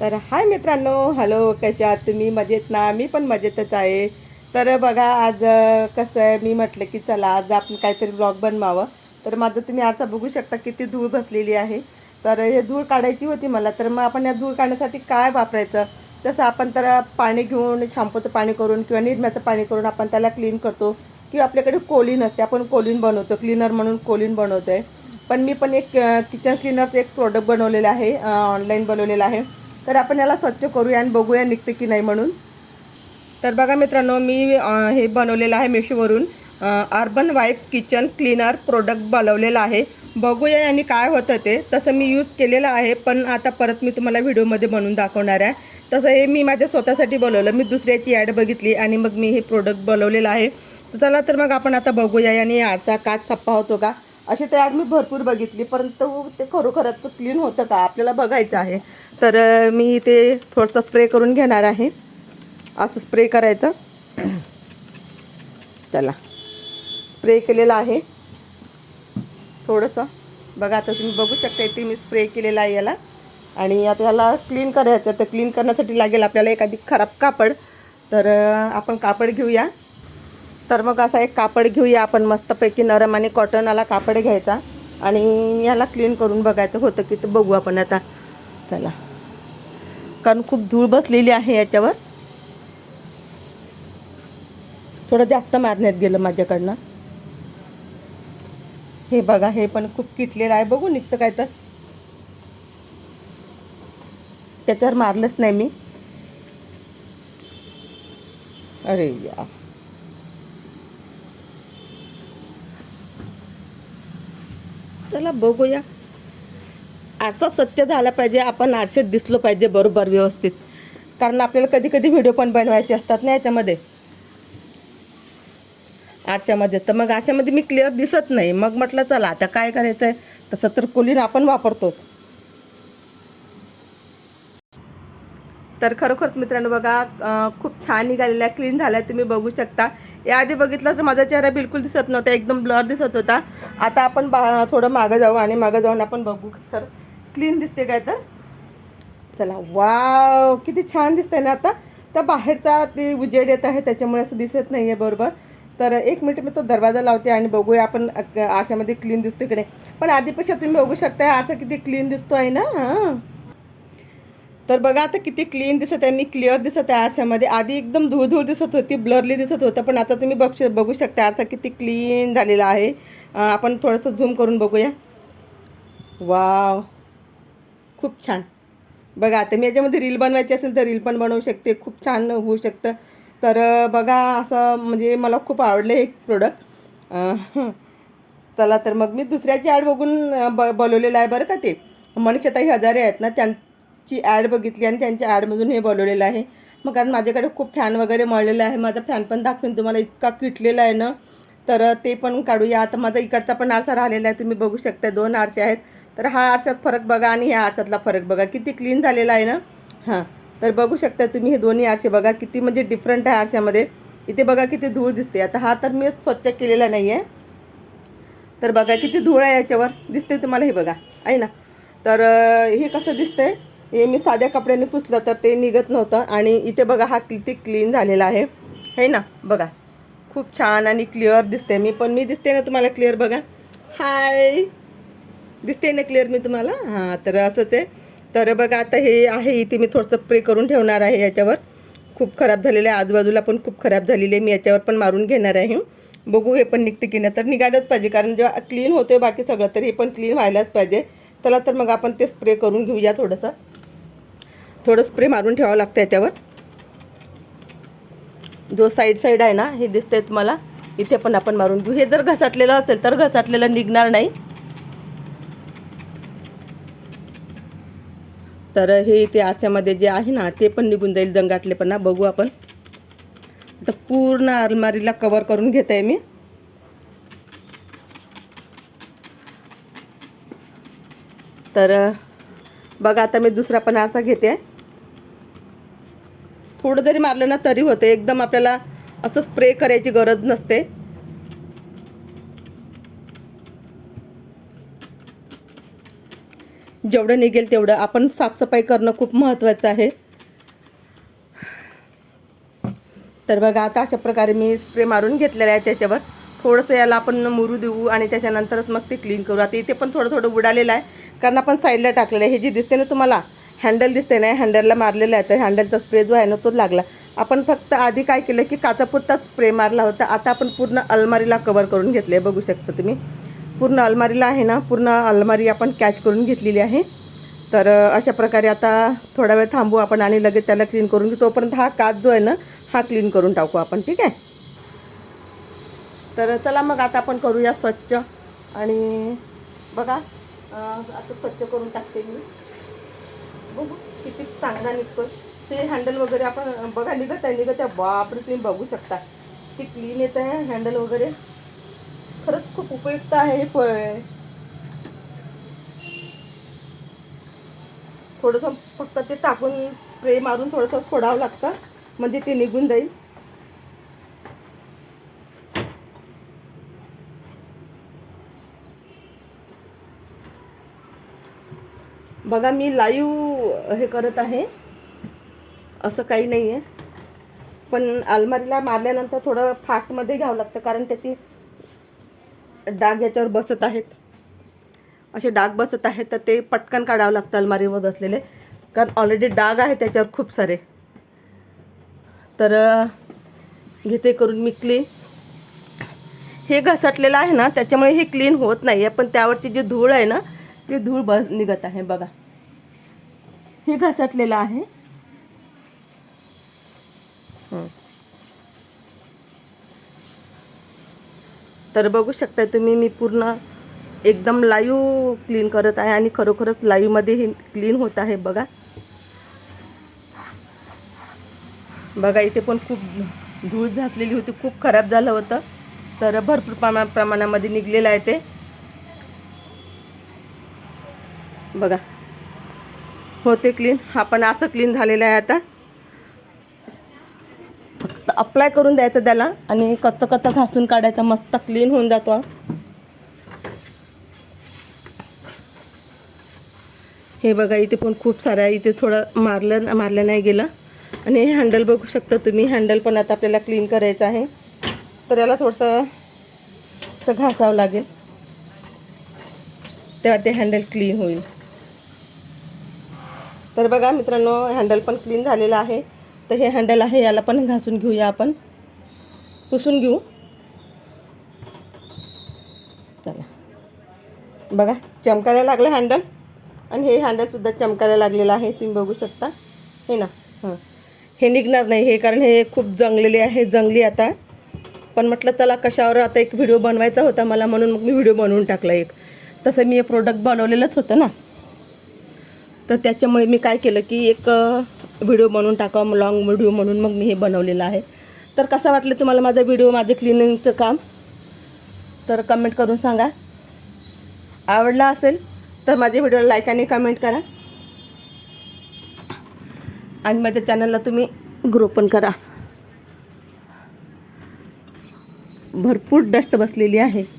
तर हाय मित्रांनो हॅलो कशा तुम्ही? मजेत ना? मी पण मजेतच आहे. तर बघा आज कसं आहे मी म्हटलं की चला आज आपण काहीतरी ब्लॉग बनवावं. तर माझं तुम्ही आरसा बघू शकता किती धूळ बसलेली आहे. तर हे धूळ काढायची होती मला. तर मग आपण या धूळ काढण्यासाठी काय वापरायचं? तसं आपण तर पाणी घेऊन शॅम्पूचं पाणी करून किंवा निर्म्याचं पाणी करून आपण त्याला क्लीन करतो. किंवा आपल्याकडे कोलीन असते आपण कोलीन बनवतो. क्लीनर म्हणून कोलीन बनवतो आहे पण मी पण एक किचन क्लीनरचं एक प्रोडक्ट बनवलेलं आहे ऑनलाईन बनवलेलं आहे. तर आपण याला स्वच्छ करूया आणि बघूया निघते की नाही म्हणून. तर बघा मित्रांनो मी हे बनवलेलं आहे मिशोवरून. Urban wife kitchen cleaner product बनवलेलं आहे. बघूया आणि काय होतं ते. तसं मी यूज केलेलं आहे पण आता परत मी तुम्हाला व्हिडिओमध्ये बनवून दाखवणार आहे. तसं हे मी माझ्या स्वतःसाठी बनवलं. मी दुसऱ्याची ॲड बघितली आणि मग मी हे प्रोडक्ट बनवलेलं आहे. तर चला तर मग आपण आता बघूया आणि आरचा काच सप्पा होतो का? अशी ते ॲड मी भरपूर बघितली परंतु ते खरोखरच क्लीन होतं का? आपल्याला बघायचं आहे. तर मी ते थोडंसं स्प्रे करून घेणार आहे. असं स्प्रे करायचं. चला. स्प्रे केलेला आहे. थोडंसं. बघा आता तुम्ही बघू शकता इथे मी स्प्रे केलेला आहे याला. आणि आता याला क्लीन करायचं तर क्लीन करण्यासाठी लागेल आपल्याला एखादी खराब कापड. तर आपण कापड घेऊया. तर मग असा एक कापड घेऊया आपण मस्तपैकी नरम आणि कॉटनवाला कापड घ्यायचा. आणि याला क्लीन करून बघायचं होतं की तर बघू आपण आता. चला. कारण खूप धूळ बसलेली आहे याच्यावर. थोडं जास्त मारण्यात गेलं माझ्याकडनं. हे बघा हे पण खूप किटलेलं आहे. बघू निघतं काय तर. त्याच्यावर मारलंच नाही मी. अरे या. चला बघूया. आरसा सत्य झाला पाहिजे आपण आरसेत दिसलो पाहिजे बरोबर व्यवस्थित. कारण आपल्याला कधी कधी व्हिडिओ पण बनवायचे असतात ना याच्यामध्ये. आरशामध्ये. तर मग आरशामध्ये मी क्लिअर दिसत नाही. मग म्हटलं चला आता काय करायचं आहे तसं तर कोलीन आपण वापरतोच. तर खरोखरच मित्रांनो बघा खूप छान निघालेला आहे क्लीन झाला तुम्ही बघू शकता. याआधी बघितलं तर माझा चेहरा बिलकुल दिसत नव्हता एकदम ब्लर दिसत होता. आता आपण बा थोडं मागं जाऊ आणि मागं जाऊन आपण बघू सर. क्लीन दिसते काय तर? चला वाव किती छान दिसतंय ना आता. तर बाहेरचा ते उजेड येत आहे त्याच्यामुळे असं दिसत नाही आहे बरोबर. तर एक मिनिट मी तो दरवाजा लावते आणि बघूया आपण आरशामध्ये क्लीन दिसतो इकडे पण आधीपेक्षा तुम्ही बघू शकता आरसा किती क्लीन दिसतो आहे ना हां? तर बघा आता किती क्लीन दिसत आहे मी क्लिअर दिसत आहे आरशामध्ये. आधी एकदम धूळ धूळ दिसत होती ब्लरली दिसत होतं पण आता तुम्ही बघ बघू शकता आरसा किती क्लीन झालेला आहे. आपण थोडंसं झूम करून बघूया. वाव. खूप छान. बघा आता मी याच्यामध्ये रील बनवायची असेल तर रील पण बनवू शकते. खूप छान होऊ शकतं. तर बघा असं म्हणजे मला खूप आवडलं हे प्रोडक्ट चला तर मग मी दुसऱ्याची ॲड बघून ब बोलवलेलं आहे बरं का ते. मनीषाताई हजारे आहेत ना त्यांची ॲड बघितली आणि त्यांच्या ॲडमधून हे बोलवलेलं आहे. मग कारण माझ्याकडे खूप फॅन वगैरे मळलेला आहे. माझा फॅन पण दाखवेन तुम्हाला इतका किटलेला आहे ना. तर ते पण काढूया. आता माझा इकडचा पण आरसा राहिलेला आहे. तुम्ही बघू शकता दोन आरसे आहेत. तर हा आरसात फरक बघा आणि ह्या आरसातला फरक बघा. किती क्लीन झालेला आहे ना? हां. तर बघू शकता तुम्ही हे दोन्ही आरसे बघा किती म्हणजे डिफरंट आहे आरशामध्ये. इथे बघा किती धूळ दिसते. आता हा तर मी स्वच्छ केलेला नाही आहे तर बघा किती धूळ आहे याच्यावर. दिसते तुम्हाला हे बघा. आहे ना? तर हे कसं दिसतंय? हे मी साध्या कपड्याने पुसलं तर ते निघत नव्हतं आणि इथे बघा हा किती क्लीन झालेला आहे. है ना? बघा. खूप छान आणि क्लिअर दिसते मी पण मी दिसते ना तुम्हाला क्लिअर बघा. हाय दिसते ना क्लिअर मी तुम्हाला? हां तर असंच आहे. तर बघा आता हे आहे इथे मी थोडंसं स्प्रे करून ठेवणार आहे याच्यावर. खूप खराब झालेलं आहे. आजूबाजूला पण खूप खराब झालेली आहे. मी याच्यावर पण मारून घेणार आहे. बघू हे पण निघते की नाही. तर निघायलाच पाहिजे कारण जेव्हा क्लीन होतं बाकी सगळं तर हे पण क्लीन व्हायलाच पाहिजे. चला तर मग आपण ते स्प्रे करून घेऊया थोडंसं. थोडं स्प्रे मारून ठेवावं लागतं याच्यावर. जो साईड साईड आहे ना हे दिसतंय तुम्हाला. इथे पण आपण मारून घेऊ. हे जर घसाटलेलं असेल तर घसाटलेलं निघणार नाही. तर हे इथे आरशामध्ये जे आहे ना ते पण निघून जाईल जंगाटलेपणा बघू आपण. आता पूर्ण अलमारीला कवर करून घेत आहे मी. तर बघा आता मी दुसरा पण आरसा घेते. थोडं जरी मारलं ना तरी होते. एकदम आपल्याला असं स्प्रे करायची गरज नसते. जेवढं निघेल तेवढं. आपण साफसफाई करणं खूप महत्त्वाचं आहे. तर बघा आता अशा प्रकारे मी स्प्रे मारून घेतलेला आहे त्याच्यावर. थोडंसं याला आपण मुरू देऊ आणि त्याच्यानंतरच मग ते क्लीन करू. आता इथे पण थोडं थोडं उडालेलं आहे. कारण आपण साईडला टाकलेलं आहे. हे जे दिसते ना तुम्हाला हँडल दिसते ना हँडलला मारलेलं आहे. तर हँडलचा स्प्रे जो आहे ना तोच लागला. आपण फक्त आधी काय केलं की काचापुरताच स्प्रे मारला होता. आता आपण पूर्ण अलमारीला कवर करून घेतलं आहे बघू शकता तुम्ही. पूर्ण अलमारीला आहे ना पूर्ण अलमारी आपण कॅच करून घेतलेली आहे. तर अशा प्रकारे आता थोडा वेळ थांबू आपण आणि लगेच त्याला क्लीन करून घेऊ. तोपर्यंत हा काच जो आहे ना हा क्लीन करून टाकू आपण ठीक आहे? तर चला मग आता आपण करूया स्वच्छ. आणि बघा आता स्वच्छ करून टाकते मी. बघू किती चांगला निघतो ते हँडल वगैरे आपण बघा निघत आहे निघत आहे. बापरे तुम्ही बघू शकता. ते क्लीन येत आहे हँडल वगैरे. खरंच खूप उपयुक्त आहे हे आहे थोडंसं फक्त ते टाकून स्प्रे मारून थोडंसं फोडावं लागतं म्हणजे ते निघून जाईल. बघा मी लाईव्ह हे करत आहे. असं काही नाही आहे पण अलमारीला मारल्यानंतर थोडं फाटमध्ये घ्यावं लागतं कारण त्याची डाग याच्यावर बसत आहेत. असे डाग बसत आहेत तर ते पटकन काढावं लागतं अलमारीवर बसलेले. कारण ऑलरेडी डाग आहे त्याच्यावर खूप सारे. तर घेते करून मी क्लीन हे घसटलेलं आहे ना त्याच्यामुळे हे क्लीन होत नाही आहे पण त्यावरची जी धूळ आहे ना ती धूळ बस निघत आहे. बघा. हे घसटलेलं आहे. तर बघू शकता तुम्ही मी पूर्ण एकदम लाईव्ह क्लीन करत आहे आणि खरोखरच लाईव्हमध्ये हे क्लीन होत आहे बघा. बघा इथे पण खूप धूळ झाकलेली होती खूप खराब झालं होतं. तर भरपूर प्रमा प्रमाणामध्ये निघलेलं आहे ते. बघा होते क्लीन हा पण असं क्लीन झालेला आहे आता. अप्लाय करून द्यायचं त्याला आणि कच्चं कच्चं घासून काढायचं मस्त क्लीन होऊन जातो हे. बघा इथे पण खूप साऱ्या इथे थोडं मारलं मारलं नाही गेलं. आणि हे हँडल बघू शकता तुम्ही. हँडल पण आता आपल्याला क्लीन करायचं आहे. तर याला थोडंसं असं घासावं लागेल. तेव्हा ते हँडल क्लीन होईल. तर बघा मित्रांनो हँडल पण क्लीन झालेलं आहे. तर हे हँडल आहे याला पण घासून घेऊया आपण. पुसून घेऊ. चला. बघा चमकायला लागलं हँडल आणि हे हँडलसुद्धा चमकायला लागलेलं आहे तुम्ही बघू शकता. हे ना हां. हे निघणार नाही हे कारण हे खूप जंगलेले आहे जंगली आता. पण म्हटलं त्याला कशावर आता एक व्हिडिओ बनवायचा होता मला म्हणून मग मी व्हिडिओ बनवून टाकला एक. तसं मी हे प्रोडक्ट बनवलेलंच होतं ना. तर त्याच्यामुळे मी काय केलं की एक व्हिडिओ बनवून टाकावं लॉंग व्हिडिओ म्हणून मग मी हे बनवलेलं आहे. तर कसं वाटलं तुम्हाला माझा व्हिडिओ माझे क्लिनिंगचं काम? तर कमेंट करून सांगा. आवडला असेल तर माझ्या व्हिडिओला लाईक आणि कमेंट करा. आणि माझ्या चॅनलला तुम्ही ग्रो पण करा. भरपूर डस्ट बसलेली आहे.